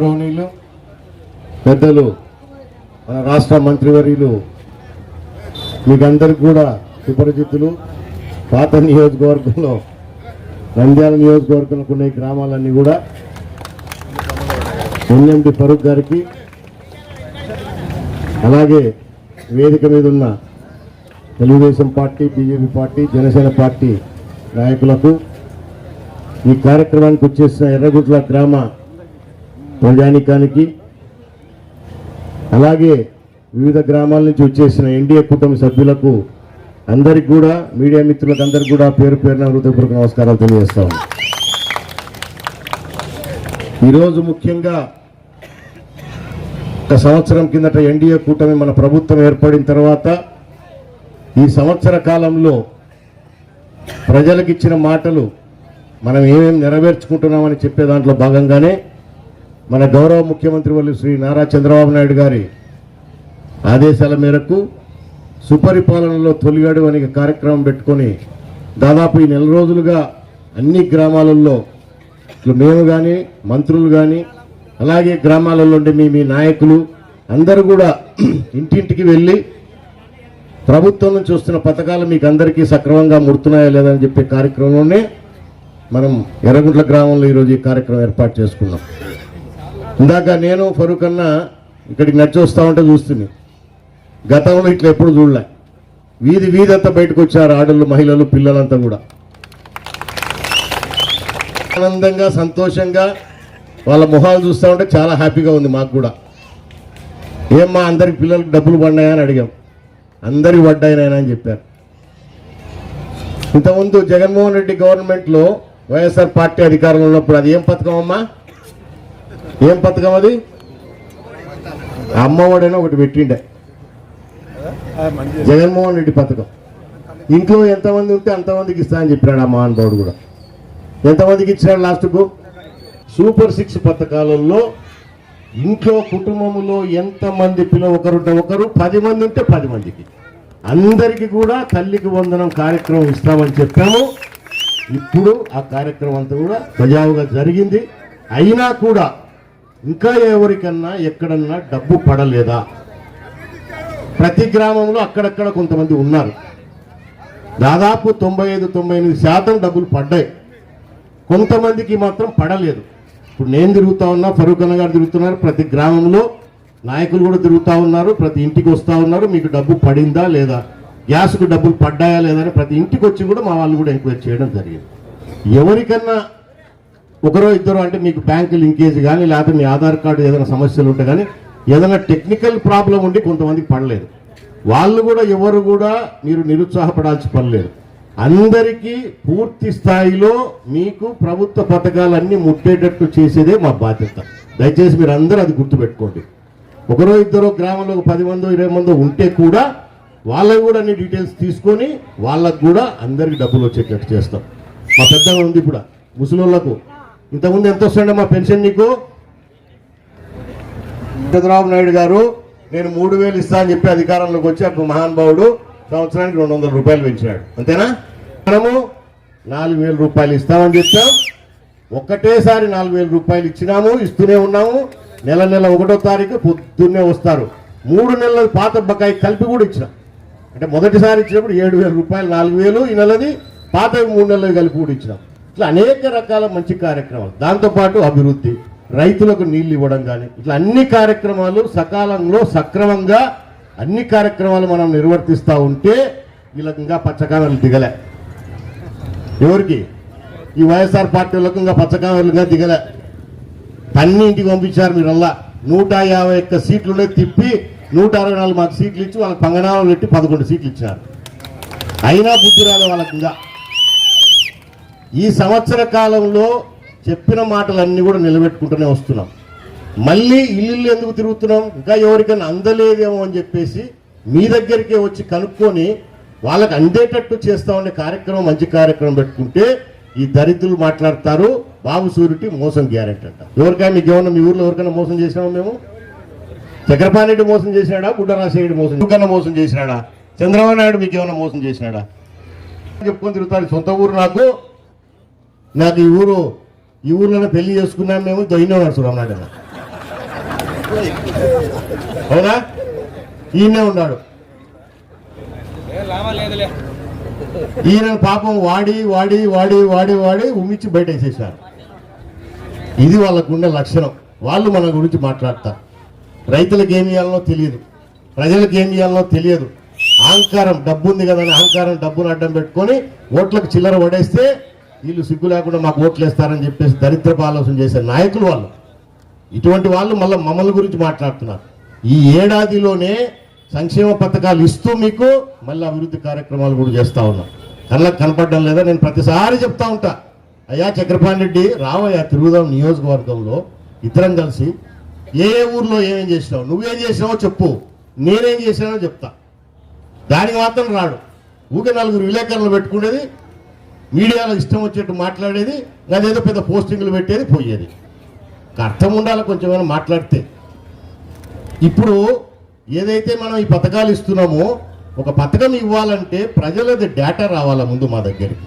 గౌరవనీయులు పెద్దలు మన రాష్ట్ర మంత్రివర్యులు మీకందరికి కూడా సుపరిచితులు పాత నియోజకవర్గంలో నంద్యాల నియోజకవర్గంలో ఉన్న ఈ గ్రామాలన్నీ కూడా ఎన్ఎండి ఫరూక్ గారికి అలాగే వేదిక మీద ఉన్న Telugu Desam party BJP party Janasena party నాయకులకు ఈ కార్యక్రమానికి వచ్చేసిన ఎర్రగుట్ల గ్రామ ప్రజానికానికి అలాగే వివిధ గ్రామాల నుంచి వచ్చేసిన ఎన్డీఏ కుటుంబ సభ్యులకు అందరికి కూడా మీడియా మిత్రులకు అందరికి కూడా పేరు పేరున హృదయపూర్వక నమస్కారాలు తెలియజేస్తాం ఈరోజు ముఖ్యంగా ఒక సంవత్సరం కిందట ఎన్డీఏ కూటమి మన ప్రభుత్వం ఏర్పడిన తర్వాత ఈ సంవత్సర కాలంలో ప్రజలకు ఇచ్చిన మాటలు మనం ఏమేమి నెరవేర్చుకుంటున్నామని చెప్పే దాంట్లో భాగంగానే మన గౌరవ ముఖ్యమంత్రి వాళ్ళు శ్రీ నారా చంద్రబాబు నాయుడు గారి ఆదేశాల మేరకు సుపరిపాలనలో తొలిగాడు అనే కార్యక్రమం పెట్టుకొని దాదాపు ఈ నెల రోజులుగా అన్ని గ్రామాలలో ఇట్లా మేము కానీ మంత్రులు కానీ అలాగే గ్రామాలలో ఉండే మీ మీ నాయకులు అందరూ కూడా ఇంటింటికి వెళ్ళి ప్రభుత్వం నుంచి వస్తున్న పథకాలు మీకు అందరికీ సక్రమంగా ముడుతున్నాయా లేదని చెప్పే కార్యక్రమంలోనే మనం ఎర్రగుంట్ల గ్రామంలో ఈరోజు ఈ కార్యక్రమం ఏర్పాటు చేసుకున్నాం. ఇందాక నేను ఫరూక్ అన్న ఇక్కడికి నడిచి వస్తూ ఉంటే చూస్తుంది. గతంలో ఇట్లా ఎప్పుడు చూడలే. వీధి వీధి అంతా బయటకు వచ్చారు ఆడళ్ళు మహిళలు పిల్లలంతా కూడా. ఆనందంగా సంతోషంగా వాళ్ళ మొహాలు చూస్తూ ఉంటే చాలా హ్యాపీగా ఉంది మాకు కూడా. ఏమ్మా అందరికి పిల్లలకు డబ్బులు పడినాయా అని అడిగాం. అందరికి పడ్డాయినాయన అని చెప్పారు. ఇంతకుముందు జగన్మోహన్ రెడ్డి గవర్నమెంట్లో వైఎస్ఆర్ పార్టీ అధికారంలో ఉన్నప్పుడు అది ఏం పథకం అమ్మా? ఏం పథకం అది? అమ్మఒడైనా ఒకటి పెట్టిండే. జగన్మోహన్ రెడ్డి పథకం. ఇంట్లో ఎంతమంది ఉంటే అంతమందికి ఇస్తా అని చెప్పాడు ఆ మహానుభావుడు కూడా. ఎంతమందికి ఇచ్చాడు లాస్ట్కు? సూపర్ సిక్స్ పథకాలలో ఇంట్లో కుటుంబంలో ఎంతమంది పిల్ల ఒకరుంటే ఒకరు పది మంది ఉంటే పది మందికి. అందరికీ కూడా తల్లికి వందనం కార్యక్రమం ఇస్తామని చెప్పాము. ఇప్పుడు ఆ కార్యక్రమం అంతా కూడా సజావుగా జరిగింది. అయినా కూడా ఇంకా ఎవరికన్నా ఎక్కడన్నా డబ్బు పడలేదా? ప్రతి గ్రామంలో అక్కడక్కడ కొంతమంది ఉన్నారు. దాదాపు తొంభై ఐదు తొంభై ఎనిమిది శాతం డబ్బులు పడ్డాయి. కొంతమందికి మాత్రం పడలేదు. ఇప్పుడు నేను తిరుగుతా ఉన్నా ఫరూక్ అన్న గారు తిరుగుతున్నారు ప్రతి గ్రామంలో నాయకులు కూడా తిరుగుతూ ఉన్నారు ప్రతి ఇంటికి వస్తూ ఉన్నారు మీకు డబ్బు పడిందా లేదా? గ్యాస్కు డబ్బులు పడ్డాయా లేదా అని ప్రతి ఇంటికి వచ్చి కూడా మా వాళ్ళు కూడా ఎంక్వైరీ చేయడం జరిగింది. ఎవరికన్నా ఒకరో ఇద్దరు అంటే మీకు బ్యాంక్ లింకేజ్ కానీ లేకపోతే మీ ఆధార్ కార్డు ఏదైనా సమస్యలు ఉంటే కానీ ఏదైనా టెక్నికల్ ప్రాబ్లం ఉండి కొంతమందికి పడలేదు. వాళ్ళు కూడా ఎవరు కూడా మీరు నిరుత్సాహపడాల్సి పడలేదు. అందరికీ పూర్తి స్థాయిలో మీకు ప్రభుత్వ పథకాలన్నీ ముట్టేటట్టు చేసేదే మా బాధ్యత. దయచేసి మీరు అందరూ అది గుర్తుపెట్టుకోండి. ఒకరో ఇద్దరో గ్రామంలో ఒక పది మందో ఇరవై మందో ఉంటే కూడా వాళ్ళకి కూడా అన్ని డీటెయిల్స్ తీసుకొని వాళ్ళకు కూడా అందరికి డబ్బులు వచ్చేటట్టు చేస్తాం. మా పెద్దగా ఉంది ఇప్పుడు ముసలోళ్ళకు ఇంతకుముందు ఎంత వస్తుండే మా పెన్షన్ నీకు? చంద్రబాబు నాయుడు గారు నేను మూడు వేలు ఇస్తా అని చెప్పి అధికారంలోకి వచ్చి అప్పుడు మహానుభావుడు సంవత్సరానికి రెండు వందల రూపాయలు పెంచాడు. అంతేనా? మనము నాలుగు వేల రూపాయలు ఇస్తామని చెప్పాం. ఒక్కటేసారి నాలుగు వేల రూపాయలు ఇచ్చినాము ఇస్తూనే ఉన్నాము. నెల నెల ఒకటో తారీఖు పొద్దున్నే వస్తారు. మూడు నెలల పాత బకాయి కలిపి కూడా ఇచ్చినాం. అంటే మొదటిసారి ఇచ్చినప్పుడు ఏడు వేల రూపాయలు నాలుగు వేలు ఈ నెలది పాత మూడు నెలలు కలిపి కూడా ఇచ్చినాం. ఇట్లా అనేక రకాల మంచి కార్యక్రమాలు. దాంతోపాటు అభివృద్ధి. రైతులకు నీళ్ళు ఇవ్వడం కానీ ఇట్లా అన్ని కార్యక్రమాలు సకాలంలో సక్రమంగా అన్ని కార్యక్రమాలు మనం నిర్వర్తిస్తూ ఉంటే వీళ్ళకి ఇంకా పచ్చకామెలు దిగలే. ఎవరికి? ఈ వైఎస్ఆర్ పార్టీలకు ఇంకా పచ్చకామెలుగా దిగలే. పన్నింటికి ఇంటికి పంపించారు మీరల్లా. నూట యాభై ఒక్క సీట్లునే తిప్పి నూట అరవై నాలుగు మాకు సీట్లు ఇచ్చి వాళ్ళకి పంగనామాలు పెట్టి పదకొండు సీట్లు ఇచ్చారు. అయినా బుద్ధి రాలే వాళ్ళకి ఇంకా. ఈ సంవత్సర కాలంలో చెప్పిన మాటలన్నీ కూడా నిలబెట్టుకుంటూనే వస్తున్నాం. మళ్ళీ ఇల్లు ఎందుకు తిరుగుతున్నాం? ఇంకా ఎవరికైనా అందలేదేమో అని చెప్పేసి మీ దగ్గరికే వచ్చి కనుక్కొని వాళ్ళకి అందేటట్టు చేస్తా ఉండే కార్యక్రమం మంచి కార్యక్రమం పెట్టుకుంటే ఈ దరిద్రులు మాట్లాడతారు. బాబు సూరిటీ మోసం గ్యారెంటీ అంట. ఎవరికైనా మీకు ఏమన్నా మీ ఊర్లో ఎవరికైనా మోసం చేసినామా మేము? చక్రపాణిరెడ్డి మోసం చేసినాడా? బుడ్డరాజశేఖరెడ్డి మోసం ఎవరికైనా మోసం చేసినాడా? చంద్రబాబు నాయుడు మీకు ఏమైనా మోసం చేసినాడా? చెప్పుకొని తిరుగుతారు. సొంత ఊరు నాకు. నాకు ఈ ఊరు ఈ ఊర్లోనే పెళ్ళి చేసుకున్నాం మేము దొయ్యనే నడుచుకున్నాం నాడు అవునా? ఈయనే ఉన్నాడు. ఈయన పాపం వాడి వాడి వాడి వాడి వాడి ఉమ్మిచ్చి బయట వేసేసారు ఇది వాళ్ళకుండే లక్షణం. వాళ్ళు మన గురించి మాట్లాడతారు. రైతులకు ఏం చేయాలనో తెలియదు. ప్రజలకు ఏం చేయాలనో తెలియదు. అహంకారం డబ్బు ఉంది కదా అని అహంకారం డబ్బును అడ్డం పెట్టుకొని ఓట్లకు చిల్లర పడేస్తే వీళ్ళు సిగ్గు లేకుండా మాకు ఓట్లు వేస్తారని చెప్పేసి దరిద్రపు ఆలోచన చేసే నాయకులు వాళ్ళు. ఇటువంటి వాళ్ళు మళ్ళీ మమ్మల్ని గురించి మాట్లాడుతున్నారు. ఈ ఏడాదిలోనే సంక్షేమ పథకాలు ఇస్తూ మీకు మళ్ళీ అభివృద్ధి కార్యక్రమాలు కూడా చేస్తా ఉన్నాం. కళ్ళకు కనపడడం లేదా నేను ప్రతిసారి చెప్తా ఉంటా. అయ్యా చక్రపాణి రెడ్డి రావయ్యా తిరుగుదాం నియోజకవర్గంలో ఇద్దరం కలిసి ఏ ఏ ఊర్లో ఏమేం చేసినావు నువ్వేం చేసినావో చెప్పు. నేనేం చేసినానో చెప్తా. దానికి మాత్రం రాడు. ఊకే నలుగురు విలేకరులు పెట్టుకునేది మీడియాలో ఇష్టం వచ్చేట్టు మాట్లాడేది అదేదో పెద్ద పోస్టింగ్లు పెట్టేది పోయేది. అర్థం ఉండాలి కొంచెమైనా మాట్లాడితే. ఇప్పుడు ఏదైతే మనం ఈ పథకాలు ఇస్తున్నామో ఒక పథకం ఇవ్వాలంటే ప్రజలది డేటా రావాలా ముందు మా దగ్గరికి.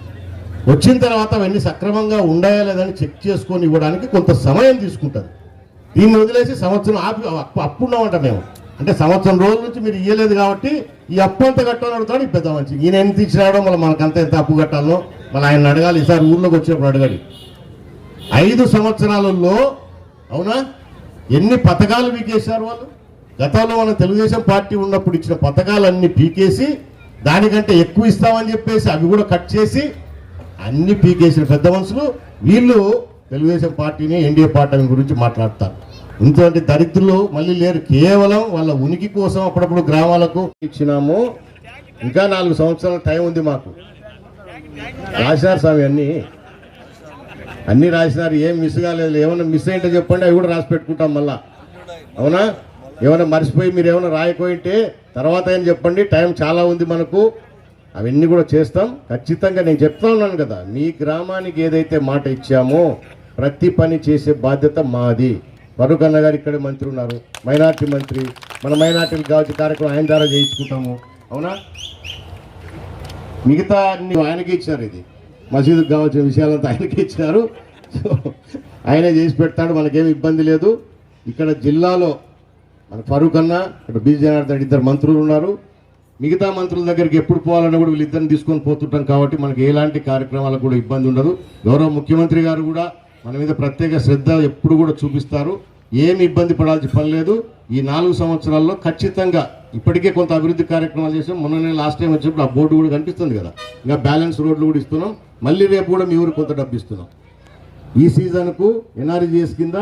వచ్చిన తర్వాత అవన్నీ సక్రమంగా ఉన్నాయా లేదని చెక్ చేసుకొని ఇవ్వడానికి కొంత సమయం తీసుకుంటుంది. దీన్ని వదిలేసి సంవత్సరం ఆపి అప్పు అప్పున్నామంట మేము. అంటే సంవత్సరం రోజుల నుంచి మీరు ఇవ్వలేదు కాబట్టి ఈ అప్పు అంత కట్టాలని అడుగుతాడు ఈ పెద్ద మంచి ఈయన ఎంత ఇచ్చినాడో వల్ల మనకంత ఎంత అప్పు కట్టాలో మళ్ళీ ఆయన అడగాలి ఈసారి ఊళ్ళోకి వచ్చినప్పుడు అడగాలి. ఐదు సంవత్సరాలలో అవునా? ఎన్ని పథకాలు పీకేశారు వాళ్ళు? గతంలో మన తెలుగుదేశం పార్టీ ఉన్నప్పుడు ఇచ్చిన పథకాలన్నీ పీకేసి దానికంటే ఎక్కువ ఇస్తామని చెప్పేసి అవి కూడా కట్ చేసి అన్ని పీకేసిన పెద్ద మనుషులు వీళ్ళు తెలుగుదేశం పార్టీని ఎన్డీఏ పార్టీ గురించి మాట్లాడతారు. ఇంతటి దరిద్రులు మళ్ళీ లేరు. కేవలం వాళ్ళ ఉనికి కోసం అప్పుడప్పుడు గ్రామాలకు ఇచ్చినాము. ఇంకా నాలుగు సంవత్సరాల టైం ఉంది మాకు. రాశారు స్వామి అన్నీ. అన్ని రాసినారు. ఏం మిస్ కాలేదు. ఏమైనా మిస్ అయింటే చెప్పండి. అవి కూడా రాసి పెట్టుకుంటాం మళ్ళా. అవునా? ఏమైనా మర్చిపోయి మీరు ఏమైనా రాయకపోయింటే తర్వాత అయినా చెప్పండి. టైం చాలా ఉంది మనకు. అవన్నీ కూడా చేస్తాం. ఖచ్చితంగా నేను చెప్తా ఉన్నాను కదా. మీ గ్రామానికి ఏదైతే మాట ఇచ్చామో ప్రతి పని చేసే బాధ్యత మాది. వరుకన్న గారు ఇక్కడే మంత్రి ఉన్నారు. మైనార్టీ మంత్రి. మన మైనార్టీలకు కావాల్సిన కార్యక్రమం ఆయన ద్వారా చేయించుకుంటాము. అవునా? మిగతా అన్ని ఆయనకి ఇచ్చారు ఇది. మసీదుకు కావాల్సిన విషయాలంతా ఆయనకి ఇచ్చారు. ఆయనే చేసి పెడతాడు మనకేమి ఇబ్బంది లేదు. ఇక్కడ జిల్లాలో మన ఫరూక్ అన్న ఇక్కడ బీజీ జనార్దన్ ఇద్దరు మంత్రులు ఉన్నారు. మిగతా మంత్రుల దగ్గరికి ఎప్పుడు పోవాలన్నా కూడా వీళ్ళిద్దరిని తీసుకొని పోతుంటాం కాబట్టి మనకి ఎలాంటి కార్యక్రమాలకు కూడా ఇబ్బంది ఉండదు. గౌరవ ముఖ్యమంత్రి గారు కూడా మన మీద ప్రత్యేక శ్రద్ధ ఎప్పుడు కూడా చూపిస్తారు. ఏమి ఇబ్బంది పడాల్సిన పని లేదు. ఈ నాలుగు సంవత్సరాల్లో ఖచ్చితంగా ఇప్పటికే కొంత అభివృద్ధి కార్యక్రమాలు చేసాం మొన్ననే లాస్ట్ టైం వచ్చినప్పుడు ఆ బోర్డు కూడా కనిపిస్తుంది కదా. ఇంకా బ్యాలెన్స్ రోడ్లు కూడా ఇస్తున్నాం. మళ్ళీ రేపు కూడా మీ ఊరికి కొంత డబ్బు ఇస్తున్నాం. ఈ సీజన్కు ఎన్ఆర్జీఎస్ కింద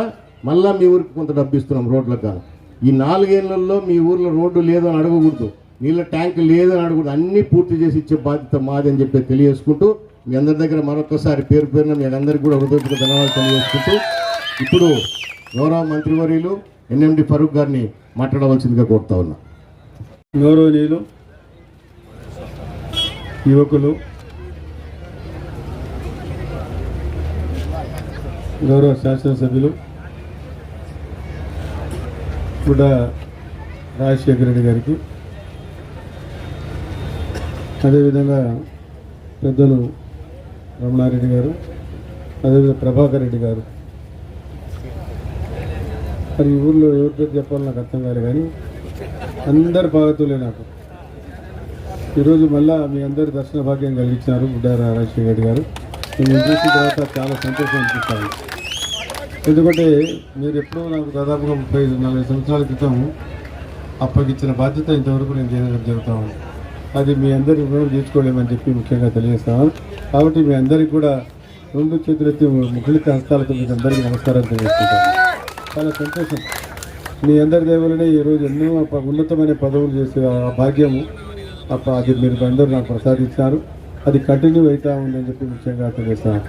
మళ్ళీ మీ ఊరికి కొంత డబ్బు ఇస్తున్నాం రోడ్లకు కానీ ఈ నాలుగేళ్ళలో మీ ఊర్లో రోడ్డు లేదు అని అడగకూడదు. నీళ్ళ ట్యాంక్ లేదని అడగకూడదు. అన్నీ పూర్తి చేసి ఇచ్చే బాధ్యత మాది అని చెప్పి తెలియజేసుకుంటూ మీ అందరి దగ్గర మరొకసారి పేరు పేరున మీ అందరికీ కూడా హృదయపూర్వక ధన్యవాదాలు తెలియజేసుకుంటూ ఇప్పుడు గౌరవ మంత్రివర్యులు ఎన్ఎండి ఫరూక్ గారిని మాట్లాడవలసిందిగా కోరుతా ఉన్నా. గౌరవనీయులు యువకులు గౌరవ శాసనసభ్యులు కూడా రాజశేఖర రెడ్డి గారికి అదేవిధంగా పెద్దలు రమణారెడ్డి గారు అదేవిధంగా ప్రభాకర్ రెడ్డి గారు మరి ఈ ఊర్లో ఎవరి పేరు చెప్పాలో నాకు అర్థం కాలే కానీ అందరు పాగతులే నాకు. ఈరోజు మళ్ళా మీ అందరి దర్శన భాగ్యం కలిగించినారు బుడ్డారా రాజశేఖర్ రెడ్డి గారు. నేను చూసిన తర్వాత చాలా సంతోషం అనిపిస్తాను ఎందుకంటే మీరు ఎప్పుడో నాకు దాదాపుగా ముప్పై ఐదు నలభై సంవత్సరాల క్రితం అప్పగిచ్చిన బాధ్యత ఇంతవరకు నేను చేయడం జరుగుతాను అది మీ అందరి రుణం తీర్చుకోలేమని చెప్పి ముఖ్యంగా తెలియజేస్తాను కాబట్టి మీ అందరికీ కూడా రెండు చేతులెత్తి ముఖలిత హస్తాలతో మీకు అందరికీ నమస్కారం తెలియజేసుకుంటాను చాలా సంతోషం. మీ అందరి దేవులనే ఈరోజు ఎన్నో ఉన్నతమైన పదవులు చేసే ఆ భాగ్యము. అప్ప అది మీరు అందరూ నాకు ప్రసాదించారు. అది కంటిన్యూ అవుతా ఉందని చెప్పి ముఖ్యంగా తెలియజేస్తాను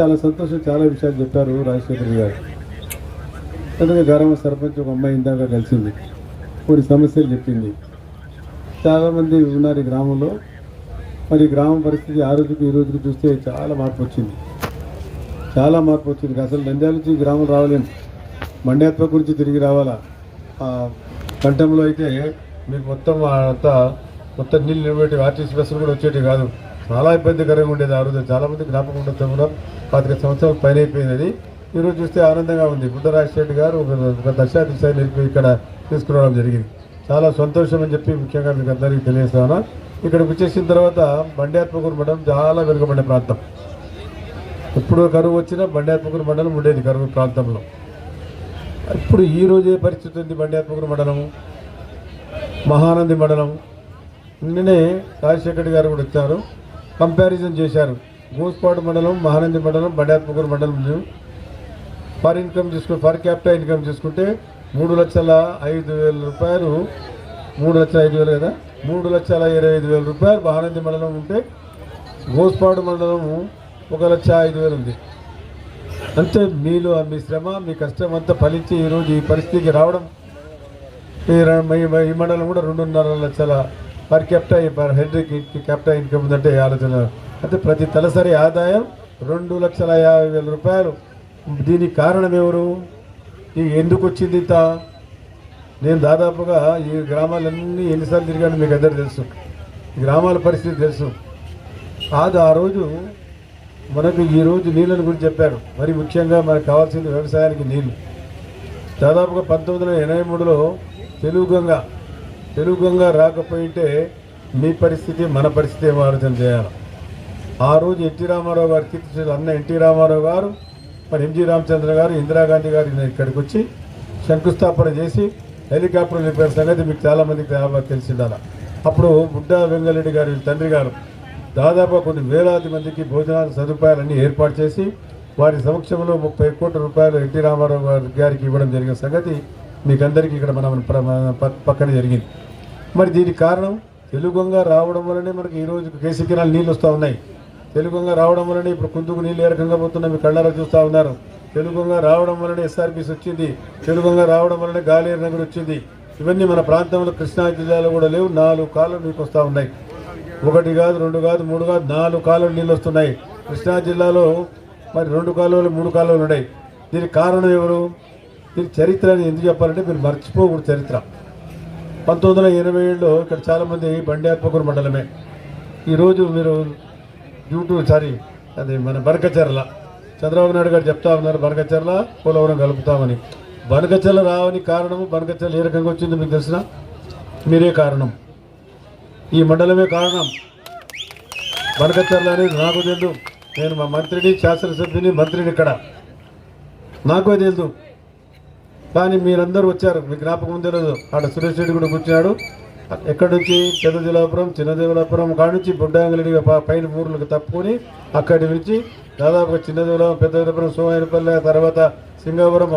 చాలా సంతోషం చాలా విషయాలు చెప్పారు రాజశేఖర్ గారు. అందుకే గ్రామ సర్పంచ్ ఒక అమ్మాయి ఇందాక కలిసింది. కొన్ని సమస్యలు చెప్పింది. చాలామంది ఉన్నారు ఈ గ్రామంలో. మరి గ్రామ పరిస్థితి ఆ రోజుకి ఈ రోజుకి చూస్తే చాలా మార్పు వచ్చింది. చాలా మార్పు వచ్చింది. అసలు నంద్యాల నుంచి గ్రామం రావలేము. మండ్యాత్మ గురించి తిరిగి రావాలా? కంఠంలో అయితే మీకు మొత్తం అంతా మొత్తం నీళ్ళు నిలబెట్టి ఆర్టీసీ బస్సులు కూడా వచ్చేవి కాదు. చాలా ఇబ్బందికరంగా ఉండేది ఆ రోజు. చాలామంది జ్ఞాపకం ఉండొచ్చు కూడా పాతిక సంవత్సరాలు పైన అయిపోయింది అది ఈరోజు చూస్తే ఆనందంగా ఉంది. బుడ్డ రాజశేఖర్ గారు ఒక ఒక దశా నిలిపి ఇక్కడ తీసుకురావడం జరిగింది. చాలా సంతోషం అని చెప్పి ముఖ్యంగా మీకు అందరికీ తెలియజేస్తాను. ఇక్కడికి వచ్చేసిన తర్వాత బండ్యాత్మకూరు మండలం చాలా వెనుకబడిన ప్రాంతం. ఎప్పుడు కరువు వచ్చినా బండ్యాత్మకూరు మండలం ఉండేది కరువు ప్రాంతంలో. ఇప్పుడు ఈరోజే ఏ పరిస్థితి ఉంది బండ్యాత్మకుడు మండలం మహానంది మండలం నిన్ననే రాజశేఖర్ గారు కూడా వచ్చారు. కంపారిజన్ చేశారు. గూస్పాడు మండలం మహానంది మండలం బండ్యాత్మకూరు మండలం పర్ ఇన్కమ్ చూసుకుంటే పర్ క్యాపిటల్ ఇన్కమ్ చూసుకుంటే మూడు లక్షల ఐదు వేల రూపాయలు మూడు లక్షల ఐదు వేలు కదా? మూడు లక్షల ఇరవై ఐదు వేల రూపాయలు మహానంది మండలం ఉంటే గోస్పాడు మండలం ఒక లక్ష ఐదు వేలు ఉంది. అంటే మీలో మీ శ్రమ మీ కష్టం అంతా ఫలించి ఈరోజు ఈ పరిస్థితికి రావడం. ఈ ఈ- మండలం కూడా రెండున్నర లక్షల పర్ క్యాపిటల్ పర్ హెడ్కి క్యాపిటల్ ఇన్కమ్ ఉందంటే ఆలోచన. అంటే ప్రతి తలసరి ఆదాయం రెండు లక్షల యాభై వేల రూపాయలు. దీనికి కారణం ఎవరు? ఈ ఎందుకు వచ్చింది ఇంత? నేను దాదాపుగా ఈ గ్రామాలన్నీ ఎన్నిసార్లు తిరిగాను మీకు అందరు తెలుసు. గ్రామాల పరిస్థితి తెలుసు. అది ఆ రోజు మనకు ఈ రోజు నీళ్ళని గురించి చెప్పారు మరి ముఖ్యంగా మనకు కావాల్సింది వ్యవసాయానికి నీళ్ళు దాదాపుగా పంతొమ్మిది వందల ఎనభై మూడులో తెలుగు గంగ తెలుగు గంగ రాకపోయింటే మీ పరిస్థితి మన పరిస్థితి ఏమో ఆలోచన చేయాలి. ఆ రోజు ఎన్టీ రామారావు గారు కీర్తి అన్న ఎన్టీ రామారావు గారు మరి ఎంజీ రామచంద్ర గారు ఇందిరాగాంధీ గారు ఇక్కడికి వచ్చి శంకుస్థాపన చేసి హెలికాప్టర్ రిపేర్ సంగతి మీకు చాలామందికి తెలిసిండాల అప్పుడు బుడ్డా వెంగళరెడ్డి గారి తండ్రి గారు దాదాపు కొన్ని వేలాది మందికి భోజనాల సదుపాయాలన్నీ ఏర్పాటు చేసి వారి సమక్షంలో ముప్పై కోట్ల రూపాయలు ఎన్టీ రామారావు గారి- గారికి ఇవ్వడం జరిగిన సంగతి మీకందరికీ ఇక్కడ మనం మన పక్కన జరిగింది. మరి దీనికి కారణం తెలుగుగా రావడం వల్లనే మనకి ఈరోజు కేసీ కిరాలు నీళ్ళు వస్తూ ఉన్నాయి. తెలుగుగా రావడం వల్లనే ఇప్పుడు కుందుకు నీళ్ళు ఏ రకంగా పోతున్నాయి మీ కళ్ళారా చూస్తూ ఉన్నారు. తెలుగుగా రావడం వల్లనే ఎస్ఆర్బీస్ వచ్చింది. తెలుగుగా రావడం వల్లనే గాలేరు నగర్ వచ్చింది. ఇవన్నీ మన ప్రాంతంలో కృష్ణా జిల్లాలో కూడా లేవు. నాలుగు కాలం మీకు వస్తూ ఉన్నాయి. ఒకటి కాదు రెండు కాదు మూడు కాదు నాలుగు కాలువలు నీళ్ళు వస్తున్నాయి. కృష్ణా జిల్లాలో మరి రెండు కాలువలు మూడు కాలువలు ఉన్నాయి. దీనికి కారణం ఎవరు? దీని చరిత్ర అని ఎందుకు చెప్పాలంటే మీరు మర్చిపోకూడదు చరిత్ర. పంతొమ్మిది వందల ఎనభై ఏడులో ఇక్కడ చాలామంది బండ్యాత్మకూరు మండలమే. ఈరోజు మీరు యూట్యూబ్ సారీ అది మన బనకచర్ల. చంద్రబాబు నాయుడు గారు చెప్తా ఉన్నారు బనకచర్ల పోలవరం కలుపుతామని. బనకచర్ల రావని కారణము బనకచర్ల ఏ రకంగా వచ్చిందో మీకు తెలిసిన? మీరే కారణం. ఈ మండలమే కారణం. బనకచర్ల అనేది నాకు తెలుసు. నేను మా మంత్రిని శాసనసభ్యుని మంత్రిని ఇక్కడ. నాకు తెలుసు. కానీ మీరందరూ వచ్చారు. మీ జ్ఞాపకం తెలియదు లేదో? ఆడ సురేష్ రెడ్డి కూడా కూర్చున్నాడు. ఎక్కడి నుంచి? పెద్ద చిన్నదేవులాపురం కాడి కాడ నుంచి బుడ్డాంగరెడ్డి పైన ఊర్లకు తప్పుకొని అక్కడి నుంచి దాదాపుగా చిన్నదేవులాపురం పెద్దదేవులాపురం పెద్ద తర్వాత సింగాపురం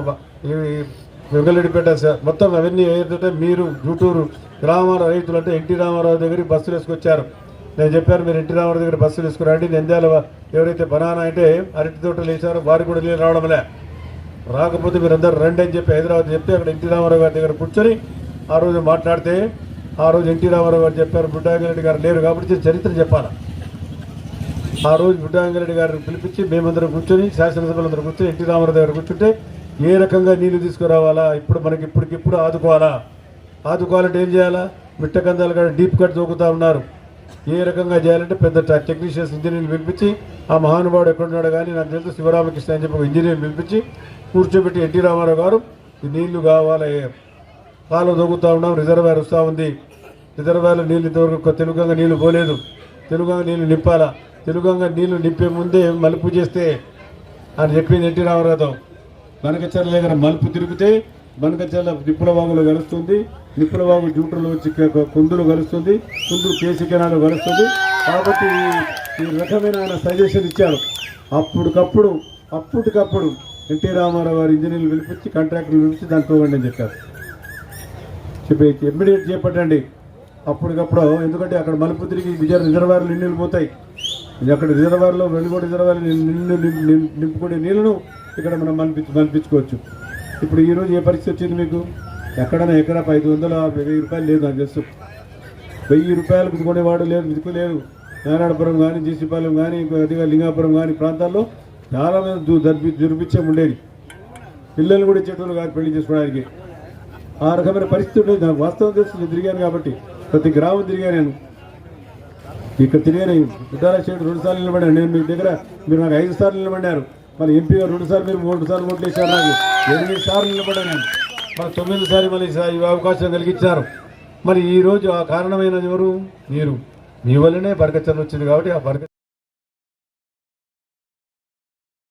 ఈ వెంగళరెడ్డిపేట సార్. మొత్తం అవన్నీ ఏంటంటే మీరు జూటూరు గ్రామాల రైతులు అంటే ఎన్టీ రామారావు దగ్గరికి బస్సులు వేసుకొచ్చారు. నేను చెప్పాను మీరు ఎన్టీ రామారావు దగ్గర బస్సులు వేసుకురండి. నంద్యాల ఎవరైతే బనానా అంటే అరటి తోటలు వేసారో వారికి కూడా నీళ్ళు రావడంలే రాకపోతే మీరందరూ రండి అని చెప్పి హైదరాబాద్ చెప్తే అక్కడ ఎన్టీ రామారావు గారి దగ్గర కూర్చొని ఆ రోజు మాట్లాడితే ఆ రోజు ఎన్టీ రామారావు గారు చెప్పారు బుడ్డాంగిరెడ్డి గారు లేరు కాబట్టి చరిత్ర చెప్పాలి? ఆ రోజు బుడ్డాంగిరెడ్డి గారిని పిలిపించి మేమందరం కూర్చొని శాసనసభలందరూ కూర్చొని ఎన్టీ రామారావు దగ్గర కూర్చుంటే ఏ రకంగా నీళ్ళు తీసుకురావాలా? ఇప్పుడు మనకి ఇప్పటికిప్పుడు ఆదుకోవాలా? ఆదుకోవాలంటే ఏం చేయాలా? మిట్టకందాలు కూడా డీప్ కట్ తోకుతా ఉన్నారు. ఏ రకంగా చేయాలంటే పెద్ద టెక్నీషియన్స్ ఇంజనీర్లు పిలిపించి ఆ మహానుభావుడు ఎక్కడున్నాడు కానీ నాకు తెలుసు శివరామకృష్ణ అని చెప్పి ఒక ఇంజనీర్ పిలిపించి కూర్చోబెట్టి ఎన్టీ రామారావు గారు నీళ్ళు కావాలి. కాలం దొంగుతూ ఉన్నాం రిజర్వాయర్ వస్తూ ఉంది. రిజర్వాయర్లో నీళ్ళు ఇంతవరకు తెలుగుగా నీళ్ళు పోలేదు. తెలుగుగా నీళ్ళు నింపాలా? తెలుగుగా నీళ్ళు నింపే ముందే మలుపు చేస్తే అని చెప్పింది ఎన్టీ రామారావుతో బనకచర్ల దగ్గర మలుపు తిరిగితే బనకచర్ల నిప్పులవాగులో కలుస్తుంది నిప్పులవాగు జూటర్లో వచ్చి కుందులు కలుస్తుంది కుందులు కేసీ కెనాలు కలుస్తుంది కాబట్టి ఈ- రకమైన ఆయన సజెషన్ ఇచ్చారు. అప్పటికప్పుడు అప్పటికప్పుడు ఎన్టీ రామారావు గారు ఇంజనీర్లు పిలిపించి కాంట్రాక్టర్లు పిలిపించి దాన్ని తోవండి అని చెప్పారు. చెప్పి ఇమ్మీడియట్ చేపట్టండి. అప్పటికప్పుడు ఎందుకంటే అక్కడ మలుపు తిరిగి విజయ రిజర్వాయర్లు నీళ్ళు పోతాయి. అక్కడ రిజర్వాయర్లో వెలుగోడు రిజర్వాయర్లు నిన్ను నింపుకునే నీళ్ళను ఇక్కడ మనం మలిపించు మలిపించుకోవచ్చు ఇప్పుడు ఈరోజు ఏ పరిస్థితి వచ్చింది మీకు? ఎక్కడైనా ఎకరా ఐదు వందల వెయ్యి రూపాయలు లేదు నాకు తెలుసు. వెయ్యి రూపాయలకు కొనేవాడు లేదు ఇదికు లేదు నారాయణపురం కానీ జీసీపాలెం కానీ అదిగా లింగాపురం కానీ ప్రాంతాల్లో చాలా మంది దు- దర్పి దుర్భిక్షం ఉండేది. పిల్లలు కూడా ఇచ్చేటోళ్ళు కాదు పెళ్ళి చేసుకోవడానికి. ఆ రకమైన పరిస్థితి ఉండేది. నాకు వాస్తవం తెలుసు తిరిగాను కాబట్టి. ప్రతి గ్రామం తిరిగాను నేను. ఇక్కడ తిరిగాను. విద్యాలయ చేడు రెండు సార్లు నిలబడాను. నేను మీ దగ్గర మీరు నాకు ఐదు సార్లు నిలబడినారు. మరి ఎంపీగా రెండు సార్లు మీరు మూడు సార్లు ఓట్లు వేశారు నాకు. ఎనిమిది సార్లు నిలబడ్డా నేను. మరి తొమ్మిది సార్లు మళ్ళీ ఈ అవకాశం కలిగించారు. మరి ఈ రోజు ఆ కారణమైనది ఎవరు? మీరు. మీ వల్లనే బరకచర్లు వచ్చింది కాబట్టి ఆ బరక